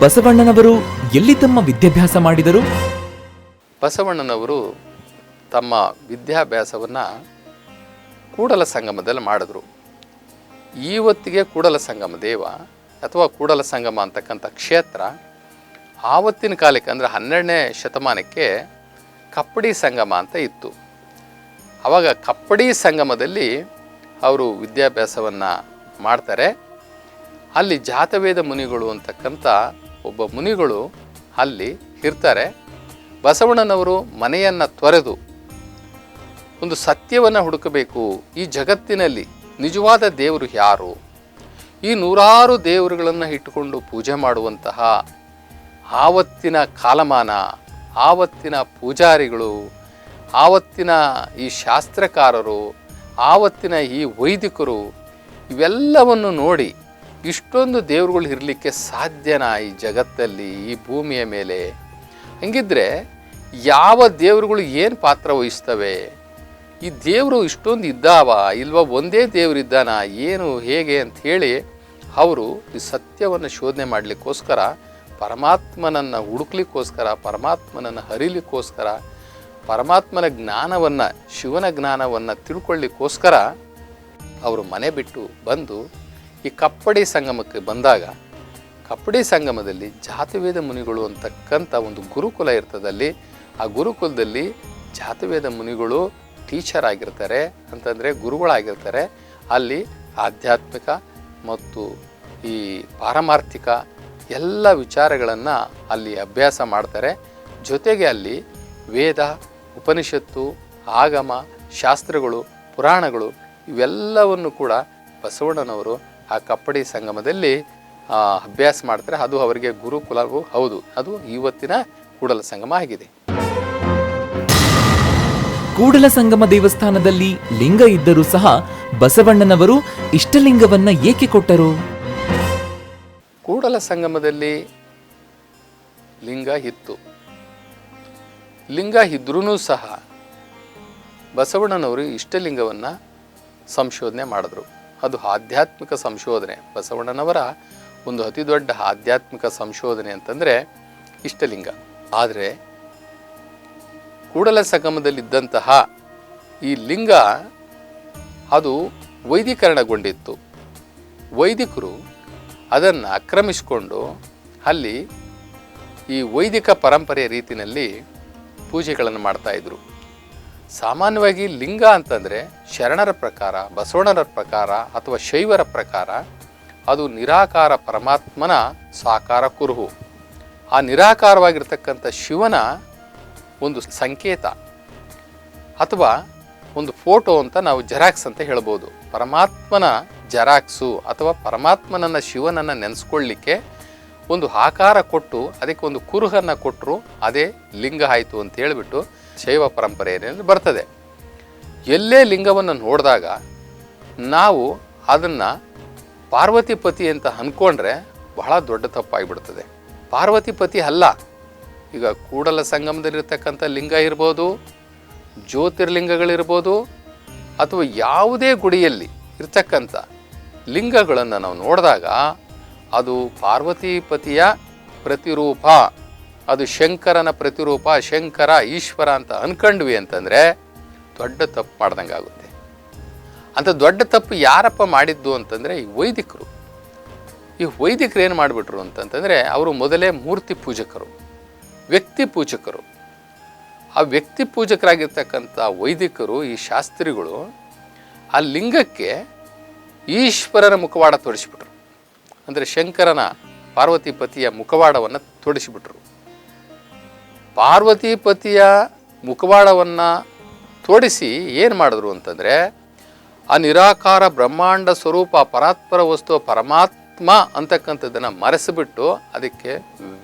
ಬಸವಣ್ಣನವರು ಎಲ್ಲಿ ತಮ್ಮ ವಿದ್ಯಾಭ್ಯಾಸ ಮಾಡಿದರು? ಬಸವಣ್ಣನವರು ತಮ್ಮ ವಿದ್ಯಾಭ್ಯಾಸವನ್ನು ಕೂಡಲ ಸಂಗಮದಲ್ಲಿ ಮಾಡಿದ್ರು. ಈವತ್ತಿಗೆ ಕೂಡಲ ಸಂಗಮ ದೇವ ಅಥವಾ ಕೂಡಲ ಸಂಗಮ ಅಂತಕ್ಕಂಥ ಕ್ಷೇತ್ರ ಆವತ್ತಿನ ಕಾಲಕ್ಕೆ ಅಂದರೆ ಹನ್ನೆರಡನೇ ಶತಮಾನಕ್ಕೆ ಕಪ್ಪಡಿ ಸಂಗಮ ಅಂತ ಇತ್ತು. ಆವಾಗ ಕಪ್ಪಡಿ ಸಂಗಮದಲ್ಲಿ ಅವರು ವಿದ್ಯಾಭ್ಯಾಸವನ್ನು ಮಾಡ್ತಾರೆ. ಅಲ್ಲಿ ಜಾತವೇದ ಮುನಿಗಳು ಅಂತಕ್ಕಂಥ ಒಬ್ಬ ಮುನಿಗಳು ಅಲ್ಲಿ ಇರ್ತಾರೆ. ಬಸವಣ್ಣನವರು ಮನೆಯನ್ನು ತೊರೆದು ಒಂದು ಸತ್ಯವನ್ನು ಹುಡುಕಬೇಕು. ಈ ಜಗತ್ತಿನಲ್ಲಿ ನಿಜವಾದ ದೇವರು ಯಾರು? ಈ ನೂರಾರು ದೇವರುಗಳನ್ನು ಇಟ್ಟುಕೊಂಡು ಪೂಜೆ ಮಾಡುವಂತಹ ಆವತ್ತಿನ ಕಾಲಮಾನ, ಆವತ್ತಿನ ಪೂಜಾರಿಗಳು, ಆವತ್ತಿನ ಈ ಶಾಸ್ತ್ರಕಾರರು, ಆವತ್ತಿನ ಈ ವೈದಿಕರು, ಇವೆಲ್ಲವನ್ನು ನೋಡಿ ಇಷ್ಟೊಂದು ದೇವರುಗಳು ಇರಲಿಕ್ಕೆ ಸಾಧ್ಯನಾ ಈ ಜಗತ್ತಲ್ಲಿ, ಈ ಭೂಮಿಯ ಮೇಲೆ? ಹಂಗಿದ್ರೆ ಯಾವ ದೇವರುಗಳು ಏನು ಪಾತ್ರ ವಹಿಸ್ತವೆ? ಈ ದೇವರು ಇಷ್ಟೊಂದು ಇದ್ದಾವ? ಇಲ್ವಾ ಒಂದೇ ದೇವರಿದ್ದಾನ ಏನು, ಹೇಗೆ ಅಂತ ಹೇಳಿ ಅವರು ಈ ಸತ್ಯವನ್ನು ಶೋಧನೆ ಮಾಡಲಿಕ್ಕೋಸ್ಕರ, ಪರಮಾತ್ಮನನ್ನು ಹುಡುಕ್ಲಿಕ್ಕೋಸ್ಕರ, ಪರಮಾತ್ಮನನ್ನು ಹರಿಲಿಕ್ಕೋಸ್ಕರ ಪರಮಾತ್ಮನ ಜ್ಞಾನವನ್ನು, ಶಿವನ ಜ್ಞಾನವನ್ನು ತಿಳ್ಕೊಳ್ಳಿಕ್ಕೋಸ್ಕರ ಅವರು ಮನೆ ಬಿಟ್ಟು ಬಂದು ಈ ಕಪ್ಪಡಿ ಸಂಗಮಕ್ಕೆ ಬಂದಾಗ, ಕಪ್ಪಡಿ ಸಂಗಮದಲ್ಲಿ ಜಾತವೇದ ಮುನಿಗಳು ಅಂತಕ್ಕಂಥ ಒಂದು ಗುರುಕುಲ ಇರ್ತದಲ್ಲಿ, ಆ ಗುರುಕುಲದಲ್ಲಿ ಜಾತವೇದ ಮುನಿಗಳು ಟೀಚರ್ ಆಗಿರ್ತಾರೆ ಅಂತಂದರೆ ಗುರುಗಳಾಗಿರ್ತಾರೆ. ಅಲ್ಲಿ ಆಧ್ಯಾತ್ಮಿಕ ಮತ್ತು ಈ ಪಾರಮಾರ್ಥಿಕ ಎಲ್ಲ ವಿಚಾರಗಳನ್ನು ಅಲ್ಲಿ ಅಭ್ಯಾಸ ಮಾಡ್ತಾರೆ. ಜೊತೆಗೆ ಅಲ್ಲಿ ವೇದ, ಉಪನಿಷತ್ತು, ಆಗಮ, ಶಾಸ್ತ್ರಗಳು, ಪುರಾಣಗಳು ಇವೆಲ್ಲವನ್ನು ಕೂಡ ಬಸವಣ್ಣನವರು ಆ ಕಪ್ಪಡಿ ಸಂಗಮದಲ್ಲಿ ಅಭ್ಯಾಸ ಮಾಡ್ತಾರೆ. ಅದು ಅವರಿಗೆ ಗುರುಕುಲವೂ ಹೌದು. ಅದು ಇವತ್ತಿನ ಕೂಡಲ ಸಂಗಮ ಆಗಿದೆ. ಕೂಡಲ ಸಂಗಮ ದೇವಸ್ಥಾನದಲ್ಲಿ ಲಿಂಗ ಇದ್ದರೂ ಸಹ ಬಸವಣ್ಣನವರು ಇಷ್ಟಲಿಂಗವನ್ನ ಏಕೆ ಕೊಟ್ಟರು? ಕೂಡಲ ಸಂಗಮದಲ್ಲಿ ಲಿಂಗ ಇತ್ತು. ಲಿಂಗ ಇದ್ರೂ ಸಹ ಬಸವಣ್ಣನವರು ಇಷ್ಟಲಿಂಗವನ್ನು ಸಂಶೋಧನೆ ಮಾಡಿದ್ರು. ಅದು ಆಧ್ಯಾತ್ಮಿಕ ಸಂಶೋಧನೆ. ಬಸವಣ್ಣನವರ ಒಂದು ಅತಿ ದೊಡ್ಡ ಆಧ್ಯಾತ್ಮಿಕ ಸಂಶೋಧನೆ ಅಂತಂದರೆ ಇಷ್ಟಲಿಂಗ. ಆದರೆ ಕೂಡಲ ಸಂಗಮದಲ್ಲಿದ್ದಂತಹ ಈ ಲಿಂಗ ಅದು ವೈದಿಕರಣಗೊಂಡಿತ್ತು. ವೈದಿಕರು ಅದನ್ನು ಆಕ್ರಮಿಸಿಕೊಂಡು ಅಲ್ಲಿ ಈ ವೈದಿಕ ಪರಂಪರೆಯ ರೀತಿಯಲ್ಲಿ ಪೂಜೆಗಳನ್ನು ಮಾಡ್ತಾ ಇದ್ರು. ಸಾಮಾನ್ಯವಾಗಿ ಲಿಂಗ ಅಂತಂದರೆ ಶರಣರ ಪ್ರಕಾರ, ಬಸವಣ್ಣರ ಪ್ರಕಾರ ಅಥವಾ ಶೈವರ ಪ್ರಕಾರ ಅದು ನಿರಾಕಾರ ಪರಮಾತ್ಮನ ಸಾಕಾರ ಕುರುಹು. ಆ ನಿರಾಕಾರವಾಗಿರ್ತಕ್ಕಂಥ ಶಿವನ ಒಂದು ಸಂಕೇತ ಅಥವಾ ಒಂದು ಫೋಟೋ ಅಂತ ನಾವು ಜೆರಾಕ್ಸ್ ಅಂತ ಹೇಳ್ಬೋದು. ಪರಮಾತ್ಮನ ಜೆರಾಕ್ಸು ಅಥವಾ ಪರಮಾತ್ಮನನ್ನು ಶಿವನನ್ನು ನೆನೆಸ್ಕೊಳ್ಳಿಕ್ಕೆ ಒಂದು ಆಕಾರ ಕೊಟ್ಟು, ಅದಕ್ಕೆ ಒಂದು ಕುರುಹನ್ನು ಕೊಟ್ಟರು ಅದೇ ಲಿಂಗ ಆಯಿತು ಅಂತ ಹೇಳಿಬಿಟ್ಟು ಶೈವ ಪರಂಪರೆಯಲ್ಲಿ ಬರ್ತದೆ. ಎಲ್ಲೇ ಲಿಂಗವನ್ನು ನೋಡಿದಾಗ ನಾವು ಅದನ್ನು ಪಾರ್ವತಿಪತಿ ಅಂತ ಅಂದ್ಕೊಂಡ್ರೆ ಬಹಳ ದೊಡ್ಡ ತಪ್ಪಾಗಿಬಿಡ್ತದೆ. ಪಾರ್ವತಿಪತಿ ಅಲ್ಲ. ಈಗ ಕೂಡಲ ಸಂಗಮದಲ್ಲಿರ್ತಕ್ಕಂಥ ಲಿಂಗ ಇರ್ಬೋದು, ಜ್ಯೋತಿರ್ಲಿಂಗಗಳಿರ್ಬೋದು, ಅಥವಾ ಯಾವುದೇ ಗುಡಿಯಲ್ಲಿ ಇರ್ತಕ್ಕಂಥ ಲಿಂಗಗಳನ್ನು ನಾವು ನೋಡಿದಾಗ ಅದು ಪಾರ್ವತಿ ಪತಿಯ ಪ್ರತಿರೂಪ. ಅದು ಶಂಕರನ ಪ್ರತಿರೂಪ, ಶಂಕರ, ಈಶ್ವರ ಅಂತ ಅನ್ಕಂಡ್ವಿ ಅಂತಂದರೆ ದೊಡ್ಡ ತಪ್ಪು ಮಾಡ್ದಂಗೆ ಆಗುತ್ತೆ ಅಂತ ದೊಡ್ಡ ತಪ್ಪು ಯಾರಪ್ಪ ಮಾಡಿದ್ದು ಅಂತಂದರೆ ಈ ವೈದಿಕರು. ಈ ವೈದಿಕರು ಏನು ಮಾಡಿಬಿಟ್ರು ಅಂತಂತಂದರೆ ಅವರು ಮೊದಲೇ ಮೂರ್ತಿ ಪೂಜಕರು, ವ್ಯಕ್ತಿ ಪೂಜಕರು. ಆ ವ್ಯಕ್ತಿ ಪೂಜಕರಾಗಿರ್ತಕ್ಕಂಥ ವೈದಿಕರು, ಈ ಶಾಸ್ತ್ರಿಗಳು ಆ ಲಿಂಗಕ್ಕೆ ಈಶ್ವರನ ಮುಖವಾಡ ತೊಡಿಸಿಬಿಟ್ರು. ಅಂದರೆ ಶಂಕರನ ಪಾರ್ವತಿ ಪತಿಯ ಮುಖವಾಡವನ್ನು ತೊಡಿಸಿಬಿಟ್ರು. ಪಾರ್ವತಿಪತಿಯ ಮುಖವಾಡವನ್ನು ತೋಡಿಸಿ ಏನು ಮಾಡಿದ್ರು ಅಂತಂದರೆ ಆ ನಿರಾಕಾರ ಬ್ರಹ್ಮಾಂಡ ಸ್ವರೂಪ ಪರಾತ್ಪರ ವಸ್ತು ಪರಮಾತ್ಮ ಅಂತಕ್ಕಂಥದ್ದನ್ನು ಮರೆಸಿಬಿಟ್ಟು ಅದಕ್ಕೆ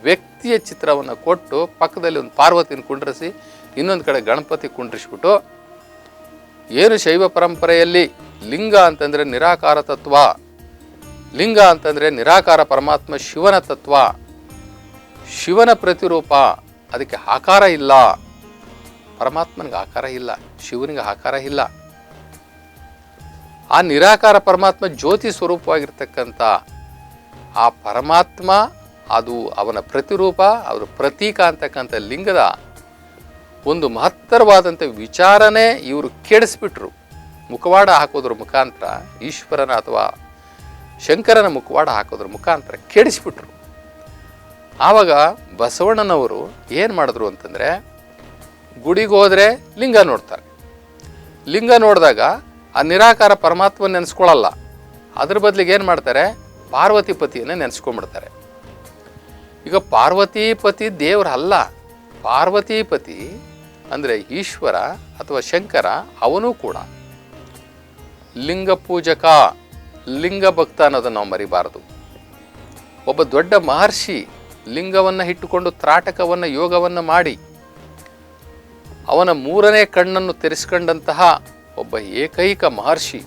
ವ್ಯಕ್ತಿಯ ಚಿತ್ರವನ್ನು ಕೊಟ್ಟು ಪಕ್ಕದಲ್ಲಿ ಒಂದು ಪಾರ್ವತಿನ ಕುಂಡ್ರಿಸಿ, ಇನ್ನೊಂದು ಕಡೆ ಗಣಪತಿ ಕುಂಡ್ರಿಸ್ಬಿಟ್ಟು, ಏನು ಶೈವ ಪರಂಪರೆಯಲ್ಲಿ ಲಿಂಗ ಅಂತಂದರೆ ನಿರಾಕಾರ ತತ್ವ, ಲಿಂಗ ಅಂತಂದರೆ ನಿರಾಕಾರ ಪರಮಾತ್ಮ ಶಿವನ ತತ್ವ, ಶಿವನ ಪ್ರತಿರೂಪ ಅದಕ್ಕೆ ಆಕಾರ ಇಲ್ಲ. ಪರಮಾತ್ಮನಿಗೆ ಆಕಾರ ಇಲ್ಲ, ಶಿವನಿಗೆ ಆಕಾರ ಇಲ್ಲ. ಆ ನಿರಾಕಾರ ಪರಮಾತ್ಮ ಜ್ಯೋತಿ ಸ್ವರೂಪವಾಗಿರ್ತಕ್ಕಂಥ ಆ ಪರಮಾತ್ಮ, ಅದು ಅವನ ಪ್ರತಿರೂಪ, ಅವರ ಪ್ರತೀಕ ಅಂತಕ್ಕಂಥ ಲಿಂಗದ ಒಂದು ಮಹತ್ತರವಾದಂಥ ವಿಚಾರನೇ ಇವರು ಕೆಡಿಸ್ಬಿಟ್ರು. ಮುಖವಾಡ ಹಾಕೋದ್ರ ಮುಖಾಂತರ, ಈಶ್ವರನ ಅಥವಾ ಶಂಕರನ ಮುಖವಾಡ ಹಾಕೋದ್ರ ಮುಖಾಂತರ ಕೆಡಿಸ್ಬಿಟ್ರು. ಆವಾಗ ಬಸವಣ್ಣನವರು ಏನು ಮಾಡಿದ್ರು ಅಂತಂದರೆ ಗುಡಿಗೆ ಹೋದರೆ ಲಿಂಗ ನೋಡ್ತಾರೆ. ಲಿಂಗ ನೋಡಿದಾಗ ಆ ನಿರಾಕಾರ ಪರಮಾತ್ಮ ನೆನೆಸ್ಕೊಳ್ಳಲ್ಲ ಅದ್ರ ಬದಲಿಗೆ ಏನು ಮಾಡ್ತಾರೆ? ಪಾರ್ವತಿ ಪತಿಯನ್ನು ನೆನೆಸ್ಕೊಂಡ್ಬಿಡ್ತಾರೆ. ಈಗ ಪಾರ್ವತೀಪತಿ ದೇವರಲ್ಲ ಪಾರ್ವತೀಪತಿ ಅಂದರೆ ಈಶ್ವರ ಅಥವಾ ಶಂಕರ ಅವನೂ ಕೂಡ. ಲಿಂಗ ಪೂಜಕ, ಲಿಂಗ ಭಕ್ತ ಅನ್ನೋದನ್ನು ನಾವು ಮರಿಬಾರದು. ಒಬ್ಬ ದೊಡ್ಡ ಮಹರ್ಷಿ ಲಿಂಗವನ್ನು ಇಟ್ಟುಕೊಂಡು ತ್ರಾಟಕವನ್ನು ಯೋಗವನ್ನು ಮಾಡಿ ಅವನ ಮೂರನೇ ಕಣ್ಣನ್ನು ತೆರೆಸ್ಕೊಂಡಂತಹ ಒಬ್ಬ ಏಕೈಕ ಮಹರ್ಷಿ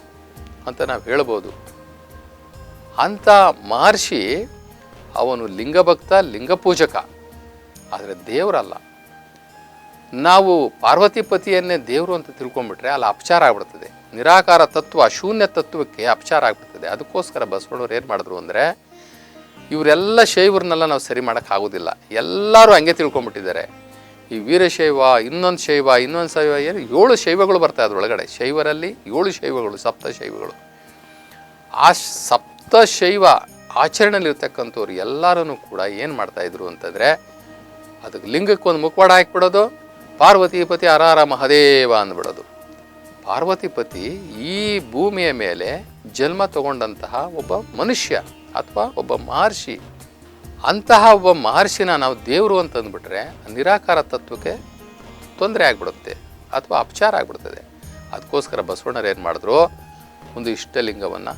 ಅಂತ ನಾವು ಹೇಳ್ಬೋದು. ಅಂಥ ಮಹರ್ಷಿ ಅವನು ಲಿಂಗಭಕ್ತ, ಲಿಂಗಪೂಜಕ, ಆದರೆ ದೇವರಲ್ಲ. ನಾವು ಪಾರ್ವತಿಪತಿಯನ್ನೇ ದೇವರು ಅಂತ ತಿಳ್ಕೊಂಡ್ಬಿಟ್ರೆ ಅಲ್ಲಿ ಅಪಚಾರ ಆಗ್ಬಿಡ್ತದೆ. ನಿರಾಕಾರ ತತ್ವ, ಶೂನ್ಯ ತತ್ವಕ್ಕೆ ಅಪಚಾರ ಆಗ್ಬಿಡ್ತದೆ. ಅದಕ್ಕೋಸ್ಕರ ಬಸವಣ್ಣವ್ರು ಏನು ಮಾಡಿದ್ರು ಅಂದರೆ ಇವರೆಲ್ಲ ಶೈವರನ್ನೆಲ್ಲ ನಾವು ಸರಿ ಮಾಡೋಕ್ಕಾಗೋದಿಲ್ಲ ಎಲ್ಲರೂ ಹಂಗೆ ತಿಳ್ಕೊಂಬಿಟ್ಟಿದ್ದಾರೆ ಈ ವೀರಶೈವ ಇನ್ನೊಂದು ಶೈವ ಇನ್ನೊಂದು ಶೈವ, ಏನು ಏಳು ಶೈವಗಳು ಬರ್ತಾ ಅದರೊಳಗಡೆ ಶೈವರಲ್ಲಿ ಏಳು ಶೈವಗಳು, ಸಪ್ತ ಶೈವಗಳು. ಆ ಸಪ್ತ ಶೈವ ಆಚರಣೆಯಲ್ಲಿರ್ತಕ್ಕಂಥವ್ರು ಎಲ್ಲರೂ ಕೂಡ ಏನು ಮಾಡ್ತಾಯಿದ್ರು ಅಂತಂದರೆ, ಅದಕ್ಕೆ ಲಿಂಗಕ್ಕೆ ಒಂದು ಮುಖವಾಡ ಹಾಕ್ಬಿಡೋದು ಪಾರ್ವತಿಪತಿ ಅರಾರ ಮಹದೇವ ಅಂದ್ಬಿಡೋದು. ಪಾರ್ವತಿಪತಿ ಈ ಭೂಮಿಯ ಮೇಲೆ ಜನ್ಮ ತಗೊಂಡಂತಹ ಒಬ್ಬ ಮನುಷ್ಯ. ಅಥವಾ ಒಬ್ಬ ಮಹರ್ಷಿ, ಅಂತಹ ಒಬ್ಬ ಮಹರ್ಷಿನ ನಾವು ದೇವರು ಅಂತಂದ್ಬಿಟ್ರೆ ನಿರಾಕಾರ ತತ್ವಕ್ಕೆ ತೊಂದರೆ ಆಗಿಬಿಡುತ್ತೆ ಅಥವಾ ಅಪಚಾರ ಆಗಿಬಿಡ್ತದೆ. ಅದಕ್ಕೋಸ್ಕರ ಬಸವಣ್ಣರು ಏನು ಮಾಡಿದ್ರು? ಒಂದು ಇಷ್ಟಲಿಂಗವನ್ನು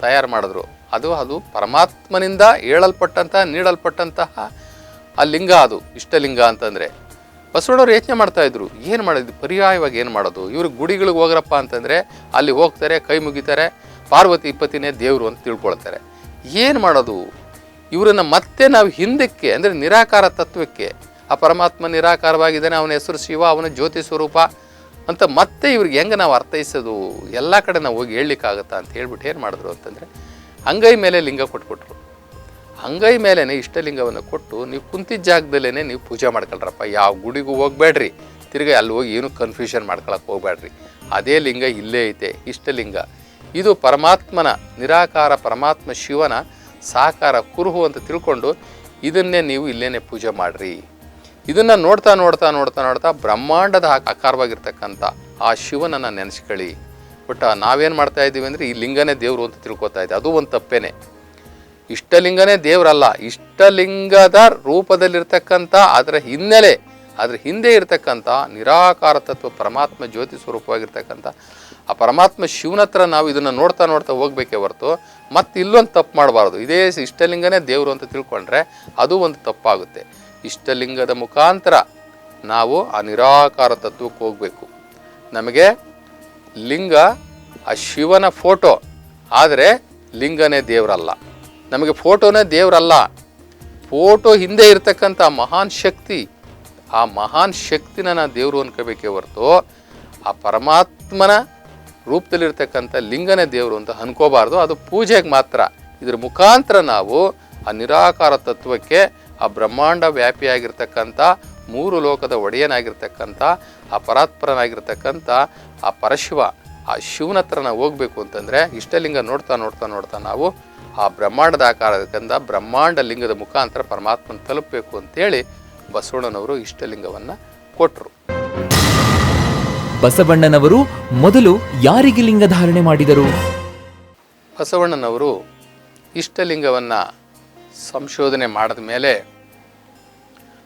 ತಯಾರು ಮಾಡಿದ್ರು. ಅದು ಅದು ಪರಮಾತ್ಮನಿಂದ ಹೇಳಲ್ಪಟ್ಟಂತಹ ನೀಡಲ್ಪಟ್ಟಂತಹ ಆ ಲಿಂಗ ಅದು, ಇಷ್ಟಲಿಂಗ ಅಂತಂದರೆ. ಬಸವಣ್ಣವ್ರು ಯೋಚನೆ ಮಾಡ್ತಾಯಿದ್ರು ಏನು ಮಾಡೋದು? ಪರ್ಯಾಯವಾಗಿ ಏನು ಮಾಡೋದು? ಇವರು ಗುಡಿಗಳಿಗೆ ಹೋಗ್ರಪ್ಪ ಅಂತಂದರೆ ಅಲ್ಲಿ ಹೋಗ್ತಾರೆ, ಕೈ ಮುಗಿತಾರೆ, ಪಾರ್ವತಿ ಇಪ್ಪತ್ತಿನೇ ದೇವರು ಅಂತ ತಿಳ್ಕೊಳ್ತಾರೆ. ಏನು ಮಾಡೋದು? ಇವರನ್ನ ಮತ್ತೆ ನಾವು ಹಿಂದಕ್ಕೆ, ಅಂದರೆ ನಿರಾಕಾರ ತತ್ವಕ್ಕೆ, ಆ ಪರಮಾತ್ಮ ನಿರಾಕಾರವಾಗಿದ್ದಾನೆ, ಅವನ ಹೆಸರು ಶಿವ, ಅವನ ಜ್ಯೋತಿ ಸ್ವರೂಪ ಅಂತ ಮತ್ತೆ ಇವ್ರಿಗೆ ಹೆಂಗೆ ನಾವು ಅರ್ಥೈಸೋದು? ಎಲ್ಲ ಕಡೆ ನಾವು ಹೋಗಿ ಹೇಳಲಿಕ್ಕಾಗತ್ತಾ ಅಂತ ಹೇಳ್ಬಿಟ್ಟು ಏನು ಮಾಡಿದ್ರು ಅಂತಂದರೆ ಅಂಗೈ ಮೇಲೆ ಲಿಂಗ ಕೊಟ್ಬಿಟ್ರು. ಅಂಗೈ ಮೇಲೇ ಇಷ್ಟಲಿಂಗವನ್ನು ಕೊಟ್ಟು ನೀವು ಕುಂತಿದ್ದ ಜಾಗದಲ್ಲೇ ನೀವು ಪೂಜೆ ಮಾಡ್ಕೊಳ್ರಪ್ಪ. ಯಾವ ಗುಡಿಗೂ ಹೋಗ್ಬೇಡ್ರಿ. ತಿರ್ಗಿ ಅಲ್ಲಿ ಹೋಗಿ ಏನು ಕನ್ಫ್ಯೂಷನ್ ಮಾಡ್ಕೊಳಕ್ಕೆ ಹೋಗ್ಬೇಡ್ರಿ. ಅದೇ ಲಿಂಗ ಇಲ್ಲೇ ಐತೆ ಇಷ್ಟಲಿಂಗ ಇದು ಪರಮಾತ್ಮನ, ನಿರಾಕಾರ ಪರಮಾತ್ಮ ಶಿವನ ಸಾಕಾರ ಕುರುಹು ಅಂತ ತಿಳ್ಕೊಂಡು ಇದನ್ನೇ ನೀವು ಇಲ್ಲೇನೆ ಪೂಜೆ ಮಾಡ್ರಿ. ಇದನ್ನು ನೋಡ್ತಾ ನೋಡ್ತಾ ನೋಡ್ತಾ ನೋಡ್ತಾ ಬ್ರಹ್ಮಾಂಡದ ಆಕ- ಆಕಾರವಾಗಿರ್ತಕ್ಕಂಥ ಆ ಶಿವನನ್ನು ನೆನೆಸ್ಕೊಳ್ಳಿ. ಬಟ್ ನಾವೇನು ಮಾಡ್ತಾ ಇದ್ದೀವಿ ಅಂದರೆ ಈ ಲಿಂಗನೇ ದೇವರು ಅಂತ ತಿಳ್ಕೊತಾ ಇದ್ದೆ ಅದು ಒಂದು ತಪ್ಪೇನೆ. ಇಷ್ಟಲಿಂಗನೇ ದೇವರಲ್ಲ. ಇಷ್ಟಲಿಂಗದ ರೂಪದಲ್ಲಿರ್ತಕ್ಕಂಥ ಅದರ ಹಿನ್ನೆಲೆ, ಅದರ ಹಿಂದೆ ಇರತಕ್ಕಂಥ ನಿರಾಕಾರ ತತ್ವ ಪರಮಾತ್ಮ ಜ್ಯೋತಿ ಸ್ವರೂಪವಾಗಿರ್ತಕ್ಕಂಥ ಆ ಪರಮಾತ್ಮ ಶಿವನ ಹತ್ರ ನಾವು ಇದನ್ನು ನೋಡ್ತಾ ನೋಡ್ತಾ ಹೋಗ್ಬೇಕೇ ಹೊರತು ಮತ್ತೆ ಇಲ್ಲೊಂದು ತಪ್ಪು ಮಾಡಬಾರ್ದು. ಇದೇ ಇಷ್ಟಲಿಂಗನೇ ದೇವರು ಅಂತ ತಿಳ್ಕೊಂಡ್ರೆ ಅದು ಒಂದು ತಪ್ಪಾಗುತ್ತೆ. ಇಷ್ಟಲಿಂಗದ ಮುಖಾಂತರ ನಾವು ಆ ನಿರಾಕಾರ ತತ್ವಕ್ಕೆ ಹೋಗಬೇಕು. ನಮಗೆ ಲಿಂಗ, ಆ ಶಿವನ ಫೋಟೋ, ಆದರೆ ಲಿಂಗನೇ ದೇವರಲ್ಲ. ನಮಗೆ ಫೋಟೋನೇ ದೇವರಲ್ಲ. ಫೋಟೋ ಹಿಂದೆ ಇರತಕ್ಕಂಥ ಮಹಾನ್ ಶಕ್ತಿ, ಆ ಮಹಾನ್ ಶಕ್ತಿನ ನಾವು ದೇವರು ಅನ್ಕೋಬೇಕೇ ಹೊರತು ಆ ಪರಮಾತ್ಮನ ರೂಪದಲ್ಲಿರ್ತಕ್ಕಂಥ ಲಿಂಗನೇ ದೇವರು ಅಂತ ಅನ್ಕೋಬಾರ್ದು ಅದು ಪೂಜೆಗೆ ಮಾತ್ರ. ಇದ್ರ ಮುಖಾಂತರ ನಾವು ಆ ನಿರಾಕಾರ ತತ್ವಕ್ಕೆ ಆ ಬ್ರಹ್ಮಾಂಡ ವ್ಯಾಪಿಯಾಗಿರ್ತಕ್ಕಂಥ ಮೂರು ಲೋಕದ ಒಡೆಯನಾಗಿರ್ತಕ್ಕಂಥ, ಆ ಪರಾತ್ಪರನಾಗಿರ್ತಕ್ಕಂಥ, ಆ ಪರಶಿವ, ಆ ಶಿವನ ಹತ್ರ ನಾವು ಹೋಗ್ಬೇಕು ಅಂತಂದರೆ ಇಷ್ಟಲಿಂಗ ನೋಡ್ತಾ ನೋಡ್ತಾ ನೋಡ್ತಾ ನಾವು ಆ ಬ್ರಹ್ಮಾಂಡದ ಆಕಾರದಿಂದ ಬ್ರಹ್ಮಾಂಡ ಲಿಂಗದ ಮುಖಾಂತರ ಪರಮಾತ್ಮನ ತಲುಪಬೇಕು ಅಂತೇಳಿ ಬಸವಣ್ಣನವರು ಇಷ್ಟಲಿಂಗವನ್ನು ಕೊಟ್ಟರು ಬಸವಣ್ಣನವರು ಮೊದಲು ಯಾರಿಗೆ ಲಿಂಗ ಧಾರಣೆ ಮಾಡಿದರು? ಬಸವಣ್ಣನವರು ಇಷ್ಟಲಿಂಗವನ್ನು ಸಂಶೋಧನೆ ಮಾಡಿದ ಮೇಲೆ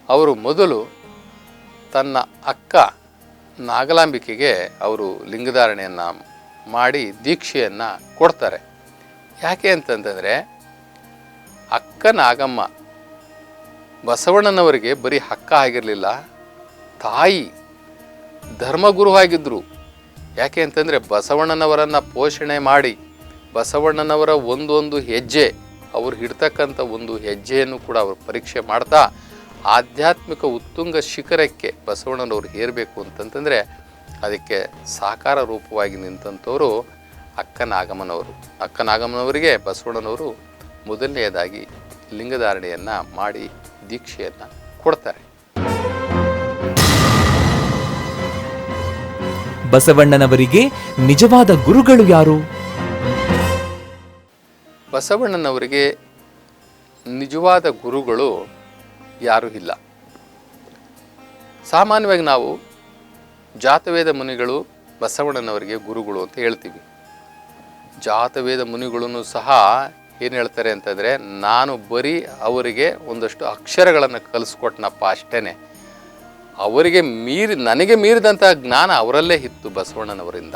ಅವರು ಮೊದಲು ತನ್ನ ಅಕ್ಕ ನಾಗಲಾಂಬಿಕೆಗೆ ಅವರು ಲಿಂಗಧಾರಣೆಯನ್ನು ಮಾಡಿ ದೀಕ್ಷೆಯನ್ನು ಕೊಡ್ತಾರೆ. ಯಾಕೆ ಅಂತಂದರೆ ಅಕ್ಕ ನಾಗಮ್ಮ ಬಸವಣ್ಣನವರಿಗೆ ಬರೀ ಅಕ್ಕ ಆಗಿರಲಿಲ್ಲ, ತಾಯಿ ಧರ್ಮಗುರು ಆಗಿದ್ದರು ಯಾಕೆ ಅಂತಂದರೆ ಬಸವಣ್ಣನವರನ್ನು ಪೋಷಣೆ ಮಾಡಿ, ಬಸವಣ್ಣನವರ ಒಂದೊಂದು ಹೆಜ್ಜೆ, ಅವರು ಹಿಡ್ತಕ್ಕಂಥ ಒಂದು ಹೆಜ್ಜೆಯನ್ನು ಕೂಡ ಅವರು ಪರೀಕ್ಷೆ ಮಾಡ್ತಾ, ಆಧ್ಯಾತ್ಮಿಕ ಉತ್ತುಂಗ ಶಿಖರಕ್ಕೆ ಬಸವಣ್ಣನವರು ಹೇರಬೇಕು ಅಂತಂತಂದರೆ ಅದಕ್ಕೆ ಸಾಕಾರ ರೂಪವಾಗಿ ನಿಂತಂಥವರು ಅಕ್ಕನಾಗಮನವರು ಅಕ್ಕನಾಗಮನವರಿಗೆ ಬಸವಣ್ಣನವರು ಮೊದಲನೆಯದಾಗಿ ಲಿಂಗಧಾರಣೆಯನ್ನು ಮಾಡಿ ದೀಕ್ಷೆಯನ್ನು ಕೊಡ್ತಾರೆ. ಬಸವಣ್ಣನವರಿಗೆ ನಿಜವಾದ ಗುರುಗಳು ಯಾರು? ಬಸವಣ್ಣನವರಿಗೆ ನಿಜವಾದ ಗುರುಗಳು ಯಾರೂ ಇಲ್ಲ. ಸಾಮಾನ್ಯವಾಗಿ ನಾವು ಜಾತವೇದ ಮುನಿಗಳು ಬಸವಣ್ಣನವರಿಗೆ ಗುರುಗಳು ಅಂತ ಹೇಳ್ತೀವಿ. ಜಾತವೇದ ಮುನಿಗಳನ್ನು ಸಹ ಏನು ಹೇಳ್ತಾರೆ ಅಂತಂದರೆ, ನಾನು ಬರೀ ಅವರಿಗೆ ಒಂದಷ್ಟು ಅಕ್ಷರಗಳನ್ನು ಕಲಿಸ್ಕೊಟ್ನಪ್ಪ ಅಷ್ಟೇ ಅವರಿಗೆ ಮೀರಿ, ನನಗೆ ಮೀರಿದಂತಹ ಜ್ಞಾನ ಅವರಲ್ಲೇ ಇತ್ತು ಬಸವಣ್ಣನವರಿಂದ.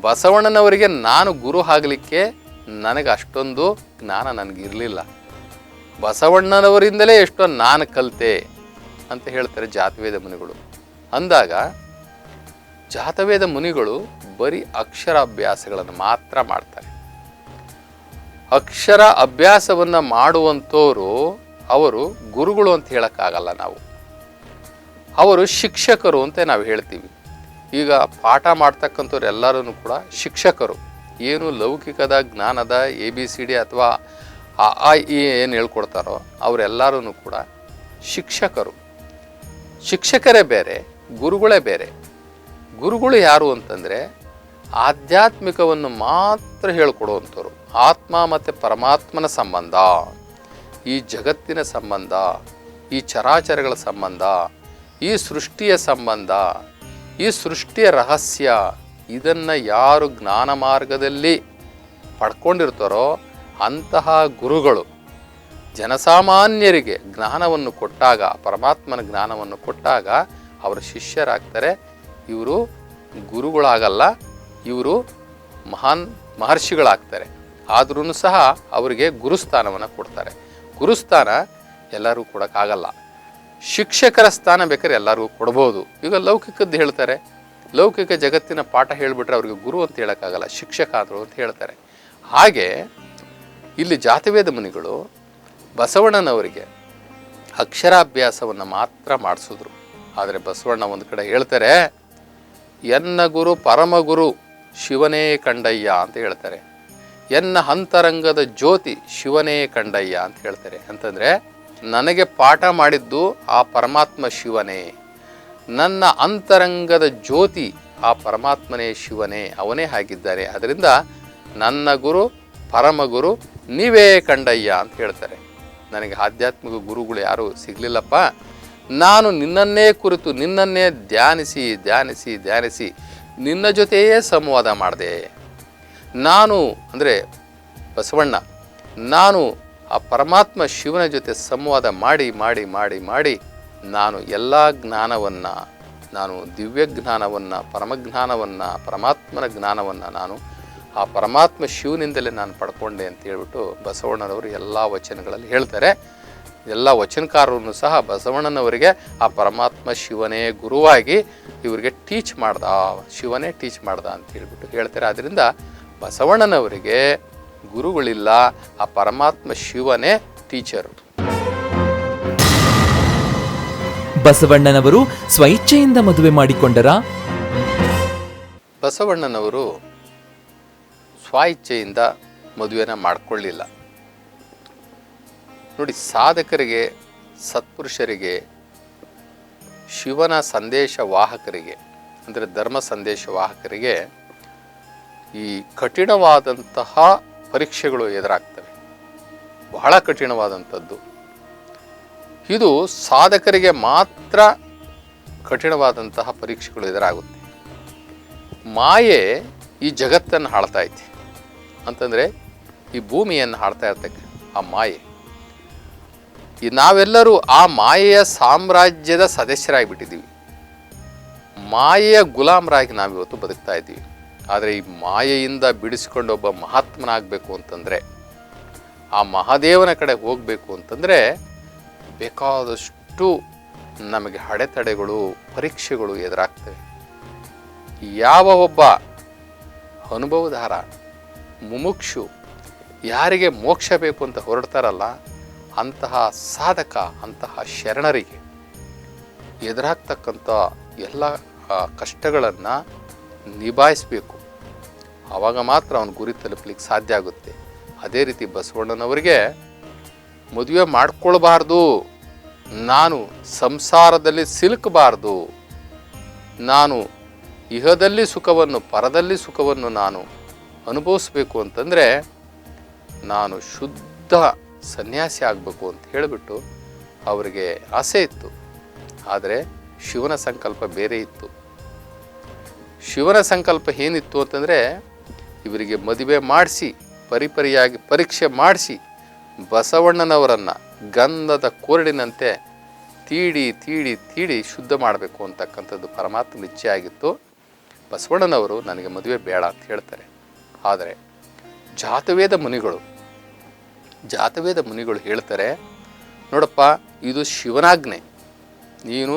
ಬಸವಣ್ಣನವರಿಗೆ ನಾನು ಗುರು ಆಗಲಿಕ್ಕೆ ನನಗೆ ಅಷ್ಟೊಂದು ಜ್ಞಾನ ನನಗಿರಲಿಲ್ಲ. ಬಸವಣ್ಣನವರಿಂದಲೇ ಎಷ್ಟೋ ನಾನು ಕಲಿತೆ ಅಂತ ಹೇಳ್ತಾರೆ ಜಾತವೇದ ಮುನಿಗಳು. ಅಂದಾಗ ಜಾತವೇದ ಮುನಿಗಳು ಬರೀ ಅಕ್ಷರ ಅಭ್ಯಾಸಗಳನ್ನು ಮಾತ್ರ ಮಾಡ್ತಾರೆ. ಅಕ್ಷರ ಅಭ್ಯಾಸವನ್ನು ಮಾಡುವಂಥವರು ಅವರು ಗುರುಗಳು ಅಂತ ಹೇಳೋಕ್ಕಾಗಲ್ಲ ನಾವು. ಅವರು ಶಿಕ್ಷಕರು ಅಂತ ನಾವು ಹೇಳ್ತೀವಿ. ಈಗ ಪಾಠ ಮಾಡ್ತಕ್ಕಂಥವ್ರು ಎಲ್ಲರೂ ಕೂಡ ಶಿಕ್ಷಕರು. ಏನು ಲೌಕಿಕದ, ಜ್ಞಾನದ ಎ ಬಿ ಸಿ ಡಿ ಅಥವಾ ಆ ಆ ಇ ಏನು ಹೇಳ್ಕೊಡ್ತಾರೋ ಅವರೆಲ್ಲರೂ ಕೂಡ ಶಿಕ್ಷಕರು. ಶಿಕ್ಷಕರೇ ಬೇರೆ, ಗುರುಗಳೇ ಬೇರೆ. ಗುರುಗಳು ಯಾರು ಅಂತಂದರೆ ಆಧ್ಯಾತ್ಮಿಕವನ್ನು ಮಾತ್ರ ಹೇಳ್ಕೊಡುವಂಥವ್ರು. ಆತ್ಮ ಮತ್ತು ಪರಮಾತ್ಮನ ಸಂಬಂಧ, ಈ ಜಗತ್ತಿನ ಸಂಬಂಧ, ಈ ಚರಾಚರಗಳ ಸಂಬಂಧ ಈ ಸೃಷ್ಟಿಯ ಸಂಬಂಧ, ಈ ಸೃಷ್ಟಿಯ ರಹಸ್ಯ ಇದನ್ನು ಯಾರು ಜ್ಞಾನ ಮಾರ್ಗದಲ್ಲಿ ಪಡ್ಕೊಂಡಿರ್ತಾರೋ ಅಂತಹ ಗುರುಗಳು ಜನಸಾಮಾನ್ಯರಿಗೆ ಜ್ಞಾನವನ್ನು ಕೊಟ್ಟಾಗ, ಪರಮಾತ್ಮನ ಜ್ಞಾನವನ್ನು ಕೊಟ್ಟಾಗ ಅವರ ಶಿಷ್ಯರಾಗ್ತಾರೆ. ಇವರು ಗುರುಗಳಾಗಲ್ಲ, ಇವರು ಮಹಾನ್ ಮಹರ್ಷಿಗಳಾಗ್ತಾರೆ. ಆದ್ರೂ ಸಹ ಅವರಿಗೆ ಗುರುಸ್ಥಾನವನ್ನು ಕೊಡ್ತಾರೆ. ಗುರುಸ್ಥಾನ ಎಲ್ಲರೂ ಕೊಡೋಕ್ಕಾಗಲ್ಲ. ಶಿಕ್ಷಕರ ಸ್ಥಾನ ಬೇಕಾದ್ರೆ ಎಲ್ಲರಿಗೂ ಕೊಡ್ಬೋದು. ಈಗ ಲೌಕಿಕದ್ದು ಹೇಳ್ತಾರೆ, ಲೌಕಿಕ ಜಗತ್ತಿನ ಪಾಠ ಹೇಳಿಬಿಟ್ರೆ ಅವ್ರಿಗೆ ಗುರು ಅಂತ ಹೇಳೋಕ್ಕಾಗಲ್ಲ, ಶಿಕ್ಷಕ ಆದರು ಅಂತ ಹೇಳ್ತಾರೆ. ಹಾಗೆ ಇಲ್ಲಿ ಜಾತಿವೇದ ಮುನಿಗಳು ಬಸವಣ್ಣನವರಿಗೆ ಅಕ್ಷರಾಭ್ಯಾಸವನ್ನು ಮಾತ್ರ ಮಾಡಿಸಿದ್ರು. ಆದರೆ ಬಸವಣ್ಣ ಒಂದು ಕಡೆ ಹೇಳ್ತಾರೆ, ಎನ್ನ ಗುರು ಪರಮಗುರು ಶಿವನೇ ಕಂಡಯ್ಯ ಅಂತ ಹೇಳ್ತಾರೆ. ಎನ್ನ ಅಂತರಂಗದ ಜ್ಯೋತಿ ಶಿವನೇ ಕಂಡಯ್ಯ ಅಂತ ಹೇಳ್ತಾರೆ. ಅಂತಂದರೆ ನನಗೆ ಪಾಠ ಮಾಡಿದ್ದು ಆ ಪರಮಾತ್ಮ ಶಿವನೇ. ನನ್ನ ಅಂತರಂಗದ ಜ್ಯೋತಿ ಆ ಪರಮಾತ್ಮನೇ ಶಿವನೇ, ಅವನೇ ಆಗಿದ್ದಾನೆ ಅದರಿಂದ ನನ್ನ ಗುರು ಪರಮಗುರು ನೀವೇ ಕಂಡಯ್ಯ ಅಂತ ಹೇಳ್ತಾರೆ. ನನಗೆ ಆಧ್ಯಾತ್ಮಿಕ ಗುರುಗಳು ಯಾರೂ ಸಿಗಲಿಲ್ಲಪ್ಪ. ನಾನು ನಿನ್ನನ್ನೇ ಕುರಿತು ನಿನ್ನನ್ನೇ ಧ್ಯಾನಿಸಿ ಧ್ಯಾನಿಸಿ ಧ್ಯಾನಿಸಿ ನಿನ್ನ ಜೊತೆಯೇ ಸಂವಾದ ಮಾಡಿದೆ. ನಾನು ಅಂದರೆ ಬಸವಣ್ಣ, ನಾನು ಆ ಪರಮಾತ್ಮ ಶಿವನ ಜೊತೆ ಸಂವಾದ ಮಾಡಿ ಮಾಡಿ ಮಾಡಿ ಮಾಡಿ ನಾನು ಎಲ್ಲ ಜ್ಞಾನವನ್ನು, ನಾನು ದಿವ್ಯ ಜ್ಞಾನವನ್ನು ಪರಮಜ್ಞಾನವನ್ನು ಪರಮಾತ್ಮನ ಜ್ಞಾನವನ್ನು ನಾನು ಆ ಪರಮಾತ್ಮ ಶಿವನಿಂದಲೇ ನಾನು ಪಡ್ಕೊಂಡೆ ಅಂತ ಹೇಳ್ಬಿಟ್ಟು ಬಸವಣ್ಣನವರು ಎಲ್ಲ ವಚನಗಳಲ್ಲಿ ಹೇಳ್ತಾರೆ. ಎಲ್ಲ ವಚನಕಾರರನ್ನು ಸಹ ಬಸವಣ್ಣನವರಿಗೆ ಆ ಪರಮಾತ್ಮ ಶಿವನೇ ಗುರುವಾಗಿ ಇವರಿಗೆ ಟೀಚ್ ಮಾಡ್ದ, ಶಿವನೇ ಟೀಚ್ ಮಾಡ್ದ ಅಂತ ಹೇಳ್ಬಿಟ್ಟು ಹೇಳ್ತಾರೆ. ಆದ್ದರಿಂದ ಬಸವಣ್ಣನವರಿಗೆ ಗುರುಗಳಿಲ್ಲ ಆ ಪರಮಾತ್ಮ ಶಿವನೇ ಟೀಚರು. ಬಸವಣ್ಣನವರು ಸ್ವಇಚ್ಛೆಯಿಂದ ಮದುವೆ ಮಾಡಿಕೊಂಡರ? ಬಸವಣ್ಣನವರು ಸ್ವ-ಇಚ್ಛೆಯಿಂದ ಮದುವೆನ ಮಾಡಿಕೊಳ್ಳಿಲ್ಲ. ನೋಡಿ ಸಾಧಕರಿಗೆ ಸತ್ಪುರುಷರಿಗೆ ಶಿವನ ಸಂದೇಶ ವಾಹಕರಿಗೆ ಅಂದರೆ ಧರ್ಮ ಸಂದೇಶ ವಾಹಕರಿಗೆ ಈ ಕಠಿಣವಾದಂತಹ ಪರೀಕ್ಷೆಗಳು ಎದುರಾಗ್ತವೆ. ಬಹಳ ಕಠಿಣವಾದಂಥದ್ದು. ಇದು ಸಾಧಕರಿಗೆ ಮಾತ್ರ ಕಠಿಣವಾದಂತಹ ಪರೀಕ್ಷೆಗಳು ಎದುರಾಗುತ್ತೆ. ಮಾಯೆ ಈ ಜಗತ್ತನ್ನು ಹಾಳ್ತಾ ಐತಿ. ಅಂತಂದರೆ ಈ ಭೂಮಿಯನ್ನು ಹಾಳ್ತಾ ಇರ್ತಕ್ಕ ಆ ಮಾಯೆ. ಈ ನಾವೆಲ್ಲರೂ ಆ ಮಾಯೆಯ ಸಾಮ್ರಾಜ್ಯದ ಸದಸ್ಯರಾಗಿಬಿಟ್ಟಿದ್ದೀವಿ. ಮಾಯೆಯ ಗುಲಾಮರಾಗಿ ನಾವಿವತ್ತು ಬದುಕ್ತಾ ಇದ್ದೀವಿ. ಆದರೆ ಈ ಮಾಯೆಯಿಂದ ಬಿಡಿಸಿಕೊಂಡು ಒಬ್ಬ ಮಹಾತ್ಮನಾಗಬೇಕು ಅಂತಂದರೆ, ಆ ಮಹಾದೇವನ ಕಡೆ ಹೋಗಬೇಕು ಅಂತಂದರೆ ಬೇಕಾದಷ್ಟು ನಮಗೆ ಅಡೆತಡೆಗಳು ಪರೀಕ್ಷೆಗಳು ಎದುರಾಗ್ತವೆ. ಯಾವ ಒಬ್ಬ ಅನುಭವಧಾರ ಮುಮುಕ್ಷು ಯಾರಿಗೆ ಮೋಕ್ಷ ಬೇಕು ಅಂತ ಹೊರಡ್ತಾರಲ್ಲ, ಅಂತಹ ಸಾಧಕ, ಅಂತಹ ಶರಣರಿಗೆ ಎದುರಾಗ್ತಕ್ಕಂಥ ಎಲ್ಲ ಕಷ್ಟಗಳನ್ನು ನಿಭಾಯಿಸಬೇಕು. ಆವಾಗ ಮಾತ್ರ ಅವನ ಗುರಿ ತಲುಪಲಿಕ್ಕೆ ಸಾಧ್ಯ ಆಗುತ್ತೆ. ಅದೇ ರೀತಿ ಬಸವಣ್ಣನವರಿಗೆ ಮದುವೆ ಮಾಡಿಕೊಳ್ಬಾರ್ದು. ನಾನು ಸಂಸಾರದಲ್ಲಿ ಸಿಲುಕಬಾರ್ದು. ನಾನು ಇಹದಲ್ಲಿ ಸುಖವನ್ನು, ಪರದಲ್ಲಿ ಸುಖವನ್ನು ನಾನು ಅನುಭವಿಸ್ಬೇಕು ಅಂತಂದರೆ ನಾನು ಶುದ್ಧ ಸನ್ಯಾಸಿ ಆಗಬೇಕು ಅಂತ ಹೇಳಿಬಿಟ್ಟು ಅವರಿಗೆ ಆಸೆ ಇತ್ತು. ಆದರೆ ಶಿವನ ಸಂಕಲ್ಪ ಬೇರೆ ಇತ್ತು. ಶಿವನ ಸಂಕಲ್ಪ ಏನಿತ್ತು ಅಂತಂದರೆ, ಇವರಿಗೆ ಮದುವೆ ಮಾಡಿಸಿ, ಪರಿಪರಿಯಾಗಿ ಪರೀಕ್ಷೆ ಮಾಡಿಸಿ, ಬಸವಣ್ಣನವರನ್ನು ಗಂಧದ ಕೋರಡಿನಂತೆ ತೀಡಿ ತೀಡಿ ತೀಡಿ ಶುದ್ಧ ಮಾಡಬೇಕು ಅಂತಕ್ಕಂಥದ್ದು ಪರಮಾತ್ಮ ನಿಶ್ಚಯ ಆಗಿತ್ತು. ಬಸವಣ್ಣನವರು ನನಗೆ ಮದುವೆ ಬೇಡ ಅಂತ ಹೇಳ್ತಾರೆ. ಆದರೆ ಜಾತವೇದ ಮುನಿಗಳು ಜಾತವೇದ ಮುನಿಗಳು ಹೇಳ್ತಾರೆ, ನೋಡಪ್ಪ, ಇದು ಶಿವನಾಜ್ಞೆ, ನೀನು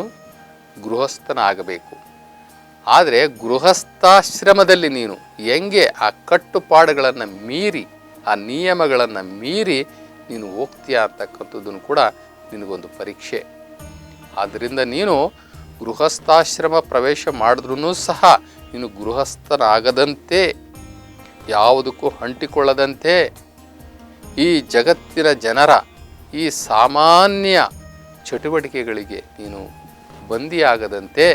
ಗೃಹಸ್ಥನಾಗಬೇಕು. ಆದರೆ ಗೃಹಸ್ಥಾಶ್ರಮದಲ್ಲಿ ನೀನು ಹೆಂಗೆ ಆ ಕಟ್ಟುಪಾಡುಗಳನ್ನು ಮೀರಿ, ಆ ನಿಯಮಗಳನ್ನು ಮೀರಿ ನೀನು ಹೋಗ್ತೀಯಾ ಅಂತಕ್ಕಂಥದ್ದನ್ನು ಕೂಡ ನಿನಗೊಂದು ಪರೀಕ್ಷೆ. ಆದ್ದರಿಂದ ನೀನು ಗೃಹಸ್ಥಾಶ್ರಮ ಪ್ರವೇಶ ಮಾಡಿದ್ರೂ ಸಹ ನೀನು ಗೃಹಸ್ಥನಾಗದಂತೆ, ಯಾವುದಕ್ಕೂ ಅಂಟಿಕೊಳ್ಳದಂತೆ, ಈ ಜಗತ್ತಿನ ಜನರ, ಈ ಸಾಮಾನ್ಯ ಚಟುವಟಿಕೆಗಳಿಗೆ ನೀನು ಬಂದಿಯಾಗದಂತೆ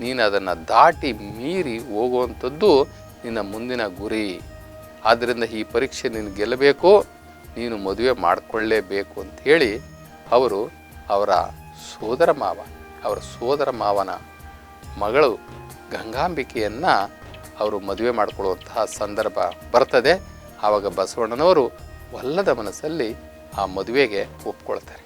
ನೀನು ಅದನ್ನು ದಾಟಿ ಮೀರಿ ಹೋಗುವಂಥದ್ದು ನಿನ್ನ ಮುಂದಿನ ಗುರಿ. ಆದ್ದರಿಂದ ಈ ಪರೀಕ್ಷೆ ನೀನು ಗೆಲ್ಲಬೇಕು, ನೀನು ಮದುವೆ ಮಾಡಿಕೊಳ್ಳೇಬೇಕು ಹೇಳಿ ಅವರು ಅವರ ಸೋದರ ಮಾವ, ಅವರ ಸೋದರ ಮಾವನ ಮಗಳು ಗಂಗಾಂಬಿಕೆಯನ್ನು ಅವರು ಮದುವೆ ಮಾಡಿಕೊಳ್ಳುವಂತಹ ಸಂದರ್ಭ ಬರ್ತದೆ. ಆವಾಗ ಬಸವಣ್ಣನವರು ಒಲ್ಲದ ಮನಸ್ಸಲ್ಲಿ ಆ ಮದುವೆಗೆ ಒಪ್ಕೊಳ್ತಾರೆ.